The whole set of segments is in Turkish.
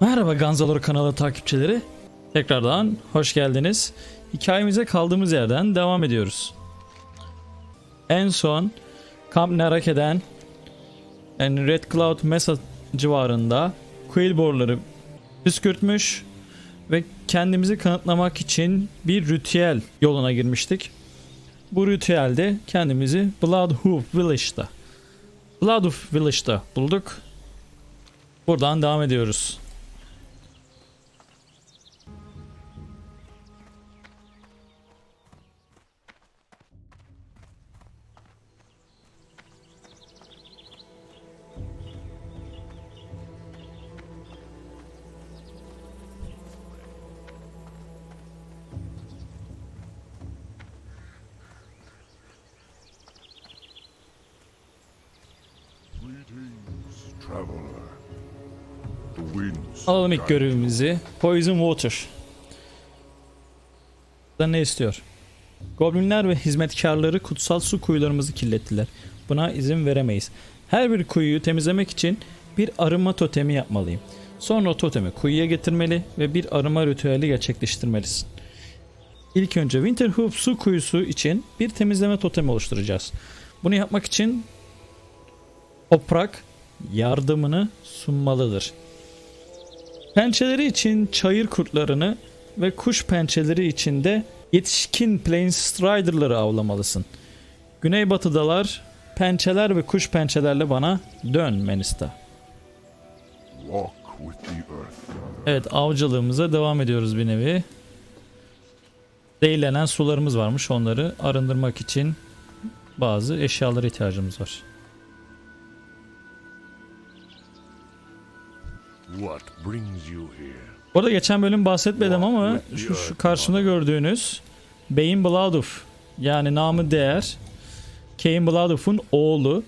Merhaba Ganzalor kanalı takipçileri. Tekrardan hoş geldiniz. Hikayemize kaldığımız yerden devam ediyoruz. En son Camp Narake'den yani Red Cloud Mesa civarında Quillbor'ları püskürtmüş ve kendimizi kanıtlamak için bir ritüel yoluna girmiştik. Bu ritüelde kendimizi Bloodhoof Village'da Bloodhoof Village'da bulduk. Buradan devam ediyoruz. Alalım ilk görevimizi. Poison Water. Da ne istiyor? Goblinler ve hizmetkarları kutsal su kuyularımızı kirlettiler. Buna izin veremeyiz. Her bir kuyuyu temizlemek için bir arıma totemi yapmalıyım. Sonra o totemi kuyuya getirmeli ve bir arıma ritüeli gerçekleştirmelisin. İlk önce Winterhoof su kuyusu için bir temizleme totemi oluşturacağız. Bunu yapmak için toprak yardımını sunmalıdır. Pençeleri için çayır kurtlarını ve kuş pençeleri için de yetişkin Plains Strider'ları avlamalısın. Güneybatıdalar pençeler ve kuş pençelerle bana dön Menista. Evet avcılığımıza devam ediyoruz bir nevi. Değillenen sularımız varmış onları arındırmak için bazı eşyalara ihtiyacımız var. What brings you here? Orada geçen bölüm bahsetmedim ama şu, şu karşımda gördüğünüz Beyin Bloodhoof yani namı değer Cain Bloodhoof'un oğlu.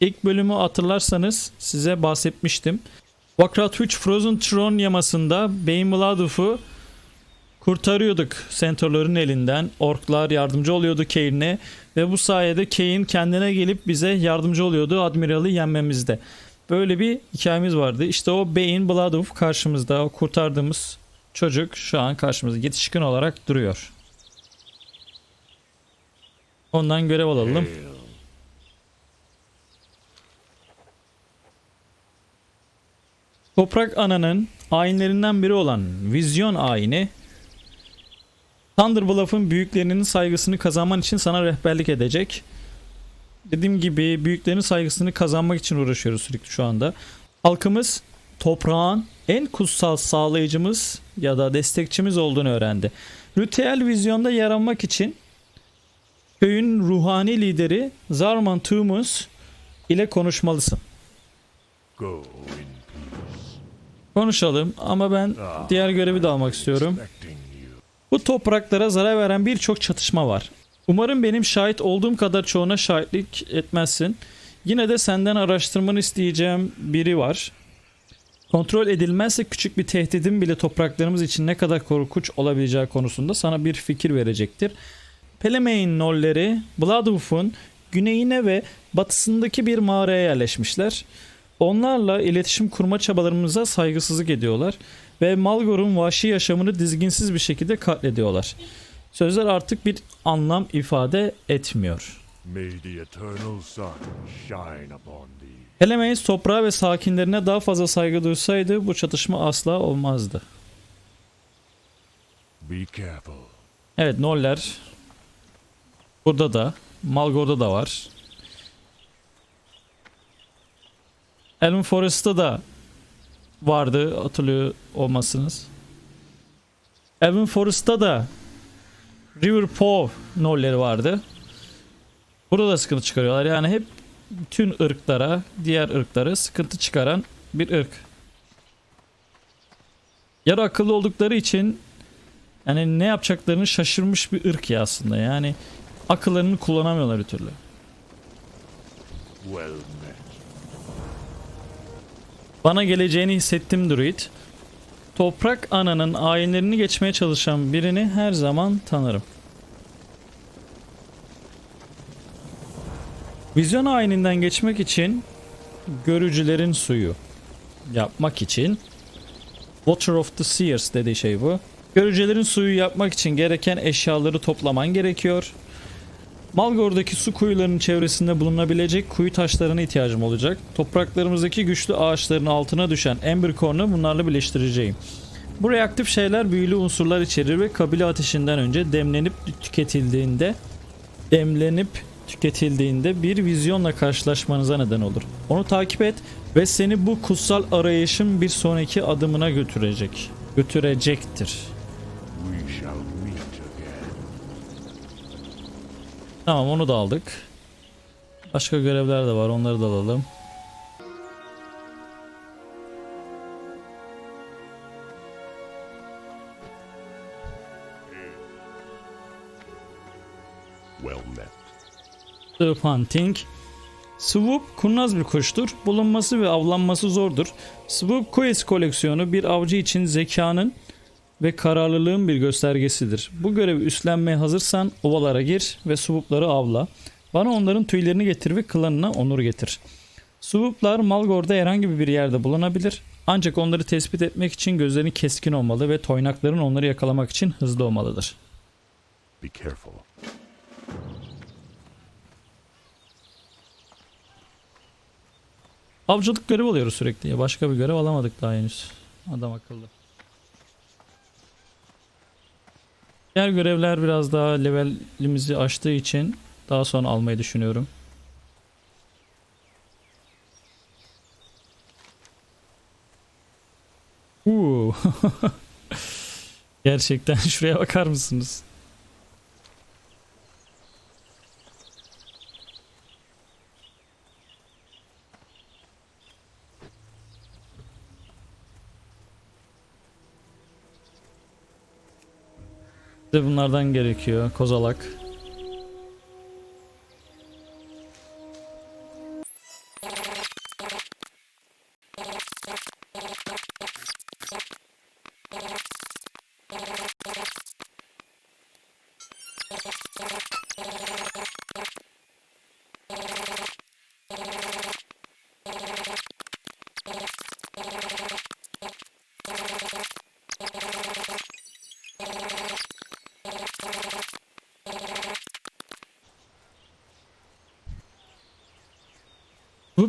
İlk bölümü hatırlarsanız size bahsetmiştim. Warcraft 3 Frozen Throne yamasında Beyin Bloodhoof'u kurtarıyorduk Centaur'ların elinden. Orklar yardımcı oluyordu Kane'e ve bu sayede Kane kendine gelip bize yardımcı oluyordu Admiral'ı yenmemizde. Böyle bir hikayemiz vardı. İşte o Beyin Bloodhoof karşımızda. O kurtardığımız çocuk şu an karşımızda yetişkin olarak duruyor. Ondan görev alalım. Toprak Ana'nın ayinlerinden biri olan Vizyon ayini Thunderbluff'ın büyüklerinin saygısını kazanman için sana rehberlik edecek. Dediğim gibi büyüklerin saygısını kazanmak için uğraşıyoruz sürekli şu anda. Halkımız toprağın en kutsal sağlayıcımız ya da destekçimiz olduğunu öğrendi. Ritüel vizyonda yer almak için köyün ruhani lideri Zarman Tumus ile konuşmalısın. Go in peace. Konuşalım ama ben diğer görevi de almak istiyorum. Bu topraklara zarar veren birçok çatışma var. Umarım benim şahit olduğum kadar çoğuna şahitlik etmezsin. Yine de senden araştırmanı isteyeceğim biri var. Kontrol edilmezse küçük bir tehdidin bile topraklarımız için ne kadar korkunç olabileceği konusunda sana bir fikir verecektir. Pelemein nolleri Bloodhoof'un güneyine ve batısındaki bir mağaraya yerleşmişler. Onlarla iletişim kurma çabalarımıza saygısızlık ediyorlar ve Malgor'un vahşi yaşamını dizginsiz bir şekilde katlediyorlar. Sözler artık bir anlam ifade etmiyor. Pelemeis toprağa ve sakinlerine daha fazla saygı duysaydı bu çatışma asla olmazdı. Evet Noller burada da Malgor'da da var. Elm Forest'ta da vardı hatırlıyor olmasınız. Elm Forest'ta da River Paw Nolleri vardı. Burada da sıkıntı çıkarıyorlar. Yani hep bütün ırklara, diğer ırklara sıkıntı çıkaran bir ırk. Yarı akıllı oldukları için yani ne yapacaklarını şaşırmış bir ırk ya aslında. Yani akıllarını kullanamıyorlar bir türlü. Bana geleceğini hissettim druid. Toprak ananın ayinlerini geçmeye çalışan birini her zaman tanırım. Vizyon ayininden geçmek için görücülerin suyu yapmak için Water of the Seers dediği şey bu. Görücelerin suyu yapmak için gereken eşyaları toplaman gerekiyor. Malgor'daki su kuyularının çevresinde bulunabilecek kuyu taşlarına ihtiyacım olacak. Topraklarımızdaki güçlü ağaçların altına düşen Ember Corn'u bunlarla birleştireceğim. Bu reaktif şeyler büyülü unsurlar içerir ve kabile ateşinden önce demlenip tüketildiğinde demlenip tüketildiğinde bir vizyonla karşılaşmanıza neden olur. Onu takip et ve seni bu kutsal arayışın bir sonraki adımına götürecek. Götürecektir. Tamam onu da aldık. Başka görevler de var onları da alalım. Well Hunting. Swoop kurnaz bir kuştur. Bulunması ve avlanması zordur. Swoop Quest koleksiyonu bir avcı için zekanın ve kararlılığın bir göstergesidir. Bu görevi üstlenmeye hazırsan ovalara gir ve swoopları avla. Bana onların tüylerini getir ve klanına onur getir. Swooplar Malgor'da herhangi bir yerde bulunabilir. Ancak onları tespit etmek için gözlerin keskin olmalı ve toynakların onları yakalamak için hızlı olmalıdır. Be careful. Avcılık görevi alıyoruz sürekli ya. Başka bir görev alamadık daha henüz. Adam akıllı. Diğer görevler biraz daha levelimizi aştığı için daha sonra almayı düşünüyorum. Gerçekten şuraya bakar mısınız? Bize bunlardan gerekiyor. Kozalak.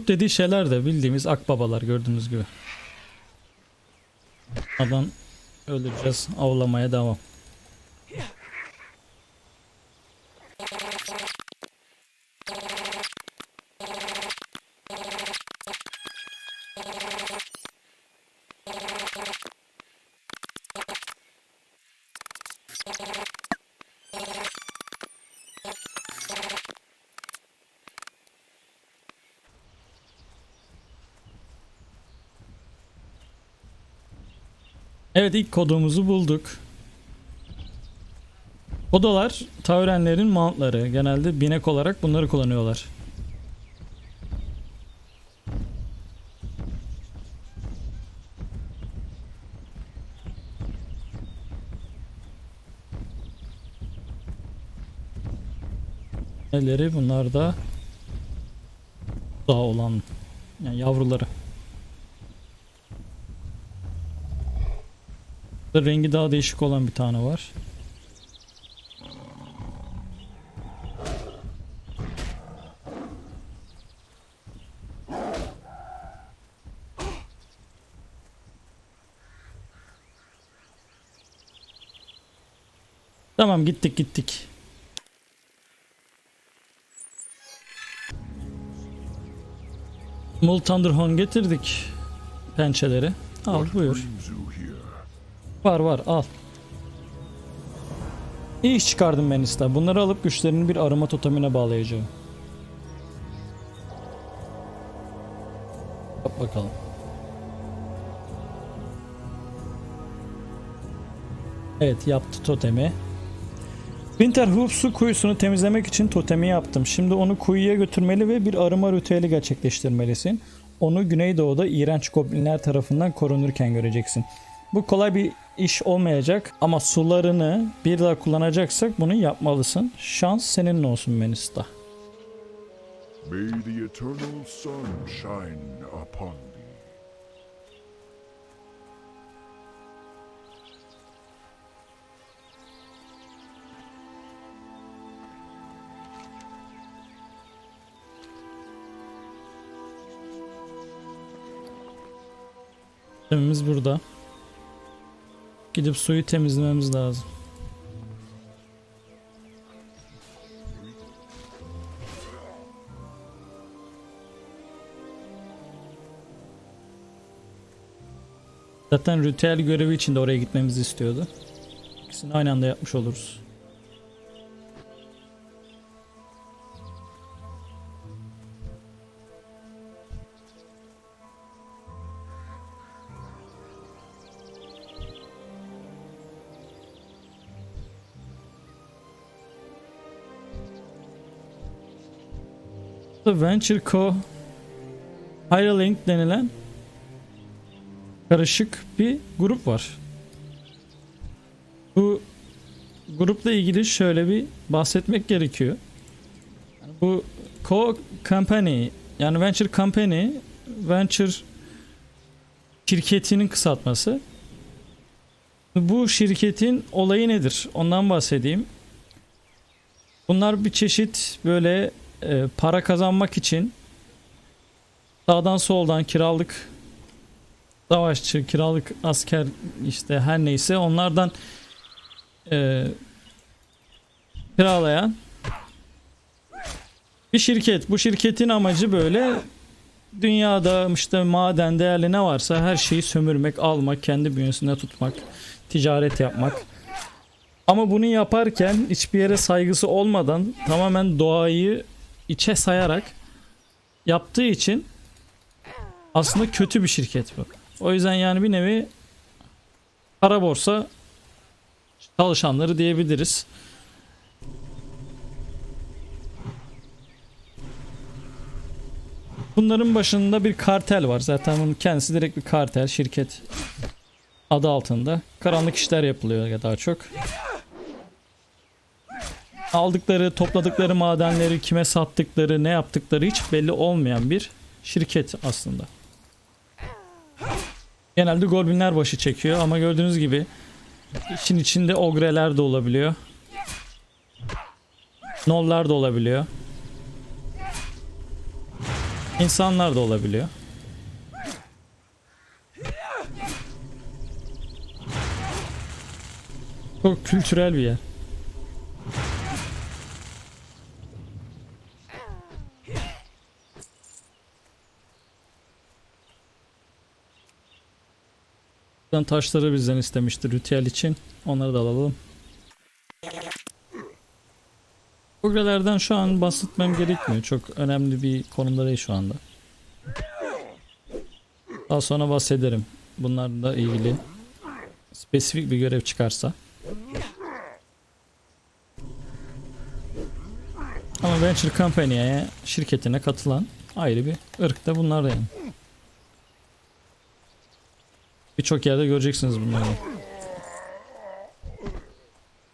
Dediği şeyler de bildiğimiz akbabalar gördüğünüz gibi. Adam öldüreceğiz. Avlamaya devam. Evet ilk kodumuzu bulduk. Kodolar Taurenlerin mountları. Genelde binek olarak bunları kullanıyorlar. Neleri bunlar da daha olan yani yavruları. Burada rengi daha değişik olan bir tane var. Tamam gittik gittik. Mul Thunderhorn getirdik. Pençeleri. Al buyur. Var var al. İyi iş çıkardım ben iste. Bunları alıp güçlerini bir arama totemine bağlayacağım. Bak bakalım. Evet yaptı totemi. Winter Hoof su kuyusunu temizlemek için totemi yaptım. Şimdi onu kuyuya götürmeli ve bir arama ritüeli gerçekleştirmelisin. Onu Güneydoğu'da iğrenç goblinler tarafından korunurken göreceksin. Bu kolay bir iş olmayacak ama sularını bir daha kullanacaksak bunu yapmalısın. Şans seninle olsun Menis'ta. May the eternal sun shine upon thee. Gemimiz burada. Gidip suyu temizlememiz lazım. Zaten ritüel görevi için de oraya gitmemizi istiyordu. İkisini aynı anda yapmış oluruz. Venture Co. Hirelink denilen karışık bir grup var. Bu grupla ilgili şöyle bir bahsetmek gerekiyor. Yani Bu Co Company yani Venture Company Venture şirketinin kısaltması. Bu şirketin olayı nedir? Ondan bahsedeyim. Bunlar bir çeşit böyle e, para kazanmak için sağdan soldan kiralık savaşçı, kiralık asker işte her neyse onlardan e, kiralayan bir şirket. Bu şirketin amacı böyle dünyada işte maden değerli ne varsa her şeyi sömürmek, almak, kendi bünyesinde tutmak, ticaret yapmak. Ama bunu yaparken hiçbir yere saygısı olmadan tamamen doğayı içe sayarak yaptığı için aslında kötü bir şirket bu. O yüzden yani bir nevi kara borsa çalışanları diyebiliriz. Bunların başında bir kartel var. Zaten bunun kendisi direkt bir kartel şirket adı altında. Karanlık işler yapılıyor ya daha çok. Aldıkları, topladıkları madenleri kime sattıkları, ne yaptıkları hiç belli olmayan bir şirket aslında. Genelde goblinler başı çekiyor ama gördüğünüz gibi işin içinde ogreler de olabiliyor. Nollar da olabiliyor. İnsanlar da olabiliyor. Çok kültürel bir yer. Bizden taşları bizden istemişti ritüel için. Onları da alalım. Ogrelerden şu an bahsetmem gerekmiyor. Çok önemli bir konumda değil şu anda. Daha sonra bahsederim. Bunlarla ilgili spesifik bir görev çıkarsa. Ama Venture Company'ye şirketine katılan ayrı bir ırk da bunlar yani. Birçok yerde göreceksiniz bunları.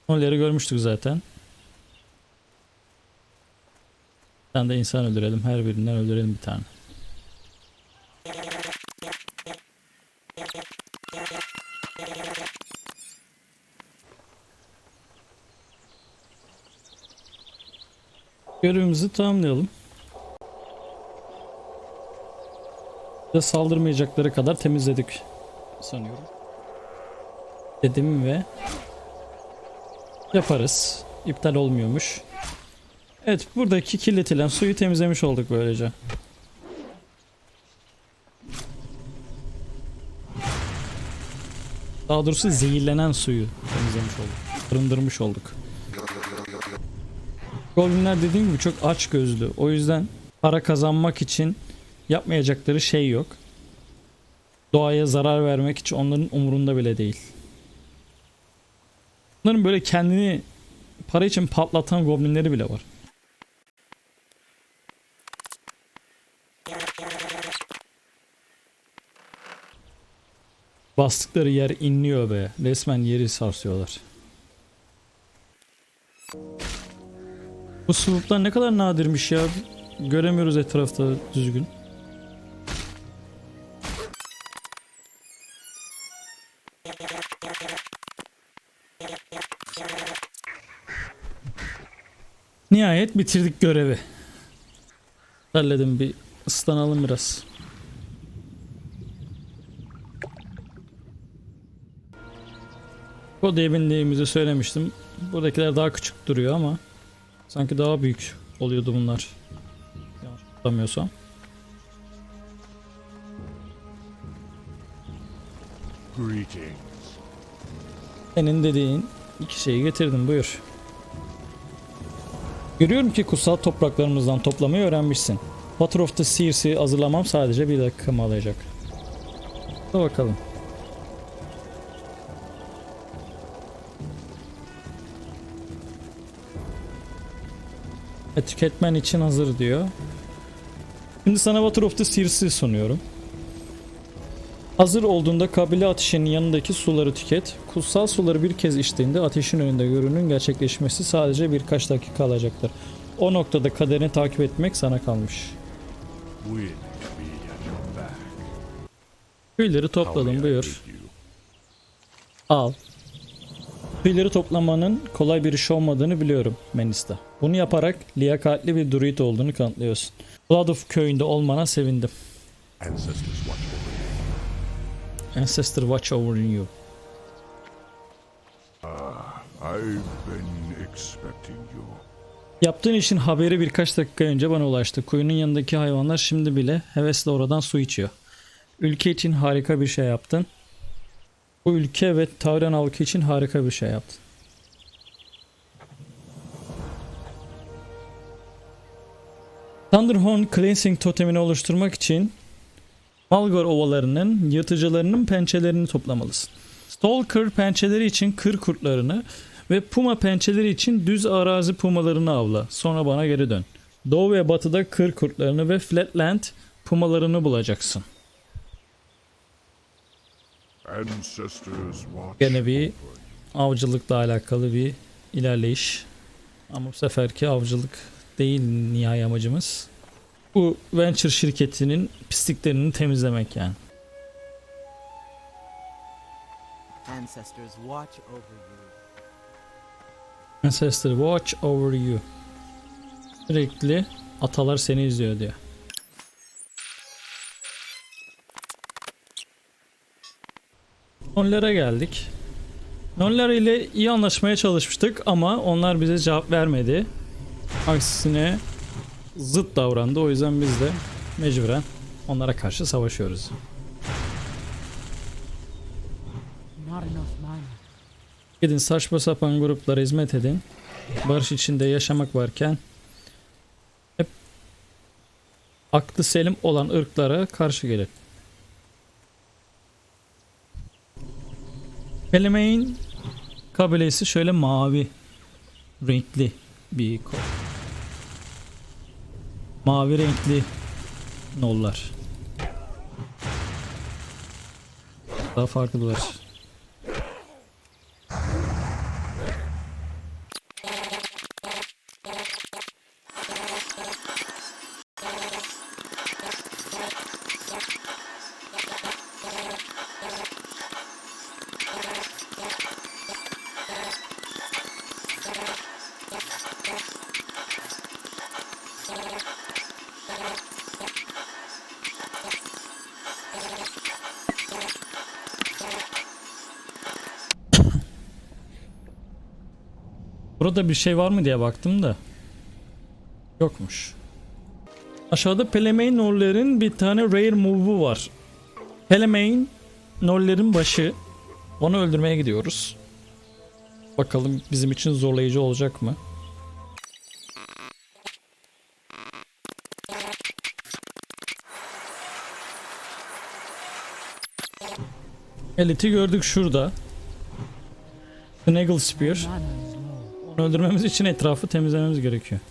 Onları görmüştük zaten. Bir tane de insan öldürelim. Her birinden öldürelim bir tane. Görevimizi tamamlayalım. Ve saldırmayacakları kadar temizledik sanıyorum. Dedim ve yaparız. İptal olmuyormuş. Evet buradaki kirletilen suyu temizlemiş olduk böylece. Daha doğrusu zehirlenen suyu temizlemiş olduk. Arındırmış olduk. Goblinler dediğim gibi çok aç gözlü. O yüzden para kazanmak için yapmayacakları şey yok. Doğaya zarar vermek hiç onların umurunda bile değil. Bunların böyle kendini para için patlatan goblinleri bile var. Bastıkları yer inliyor be. Resmen yeri sarsıyorlar. Bu slooplar ne kadar nadirmiş ya. Göremiyoruz etrafta düzgün. Nihayet bitirdik görevi. Halledim bir ıslanalım biraz. Kodaya bindiğimizi söylemiştim. Buradakiler daha küçük duruyor ama sanki daha büyük oluyordu bunlar. Yanlış hatırlamıyorsam. Senin dediğin iki şeyi getirdim buyur. Görüyorum ki kutsal topraklarımızdan toplamayı öğrenmişsin. Water of the Seers'i hazırlamam sadece bir dakikamı alacak. Da bakalım. Tüketmen için hazır diyor. Şimdi sana Water of the Seers'i sunuyorum. Hazır olduğunda kabile ateşinin yanındaki suları tüket. Kutsal suları bir kez içtiğinde ateşin önünde görünün gerçekleşmesi sadece birkaç dakika alacaktır. O noktada kaderini takip etmek sana kalmış. Tüyleri topladım buyur. Al. Tüyleri toplamanın kolay bir iş olmadığını biliyorum Menista. Bunu yaparak liyakatli bir druid olduğunu kanıtlıyorsun. Blood of köyünde olmana sevindim. Ancestors watch. Ancestor watch over you. I've been expecting you. Yaptığın işin haberi birkaç dakika önce bana ulaştı. Kuyunun yanındaki hayvanlar şimdi bile hevesle oradan su içiyor. Ülke için harika bir şey yaptın. Bu ülke ve Tavran halkı için harika bir şey yaptın. Thunderhorn Cleansing totemini oluşturmak için Malgor ovalarının yırtıcılarının pençelerini toplamalısın. Stalker pençeleri için kır kurtlarını ve puma pençeleri için düz arazi pumalarını avla. Sonra bana geri dön. Doğu ve batıda kır kurtlarını ve flatland pumalarını bulacaksın. Gene bir avcılıkla alakalı bir ilerleyiş. Ama bu seferki avcılık değil nihai amacımız. Bu venture şirketinin pisliklerini temizlemek yani. Ancestors watch over you. Ancestor watch over you. Sürekli atalar seni izliyor diyor. Nonlara geldik. Nonlar ile iyi anlaşmaya çalışmıştık ama onlar bize cevap vermedi. Aksine zıt davrandı. O yüzden biz de mecburen onlara karşı savaşıyoruz. Gidin saçma sapan gruplara hizmet edin. Barış içinde yaşamak varken hep aklı selim olan ırklara karşı gelin. Pelemein kabilesi şöyle mavi renkli bir mavi renkli nollar. Daha farklılar. Burada bir şey var mı diye baktım da. Yokmuş. Aşağıda Pelemain Norler'in bir tane rare move'u var. Pelemain Norler'in başı. Onu öldürmeye gidiyoruz. Bakalım bizim için zorlayıcı olacak mı? Elit'i gördük şurada. Snaggle Spear. Öldürmemiz için etrafı temizlememiz gerekiyor.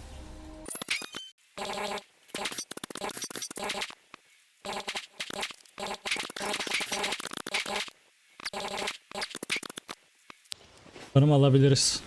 Sanırım alabiliriz.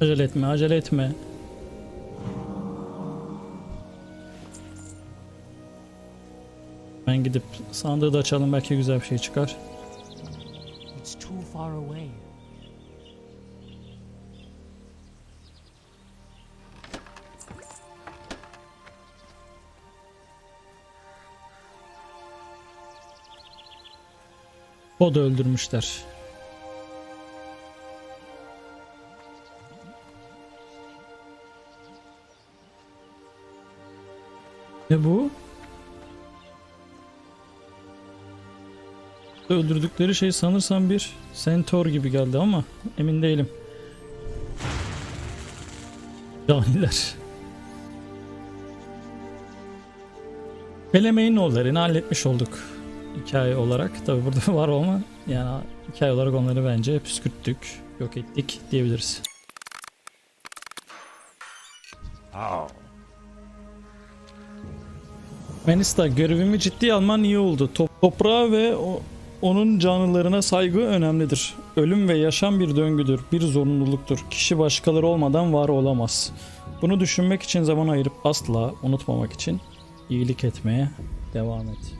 Acele etme, acele etme. Ben gidip sandığı da açalım belki güzel bir şey çıkar. It's too far away. O da öldürmüşler. Ne bu? Öldürdükleri şey sanırsam bir centaur gibi geldi ama emin değilim. Caniler. Peleme'in oğullarını halletmiş olduk hikaye olarak. Tabi burada var olma yani hikaye olarak onları bence püskürttük, yok ettik diyebiliriz. How? Menista görevimi ciddiye alman iyi oldu. Top- toprağa ve o- onun canlılarına saygı önemlidir. Ölüm ve yaşam bir döngüdür, bir zorunluluktur. Kişi başkaları olmadan var olamaz. Bunu düşünmek için zaman ayırıp asla unutmamak için iyilik etmeye devam et.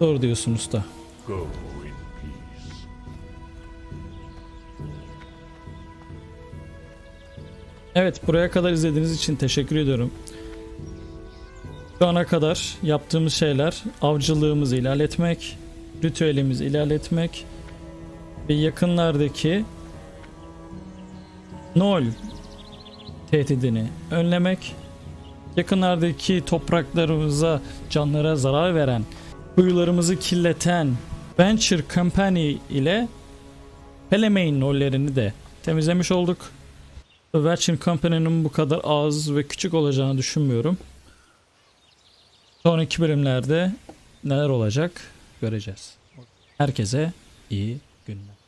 Doğru diyorsun usta. Go Evet buraya kadar izlediğiniz için teşekkür ediyorum. Şu ana kadar yaptığımız şeyler avcılığımızı ilerletmek, ritüelimizi ilerletmek ve yakınlardaki Nol tehdidini önlemek, yakınlardaki topraklarımıza, canlara zarar veren, kuyularımızı kirleten Venture Company ile Pelemein rollerini de temizlemiş olduk. Virgin Company'nin bu kadar az ve küçük olacağını düşünmüyorum. Sonraki bölümlerde neler olacak göreceğiz. Herkese iyi günler.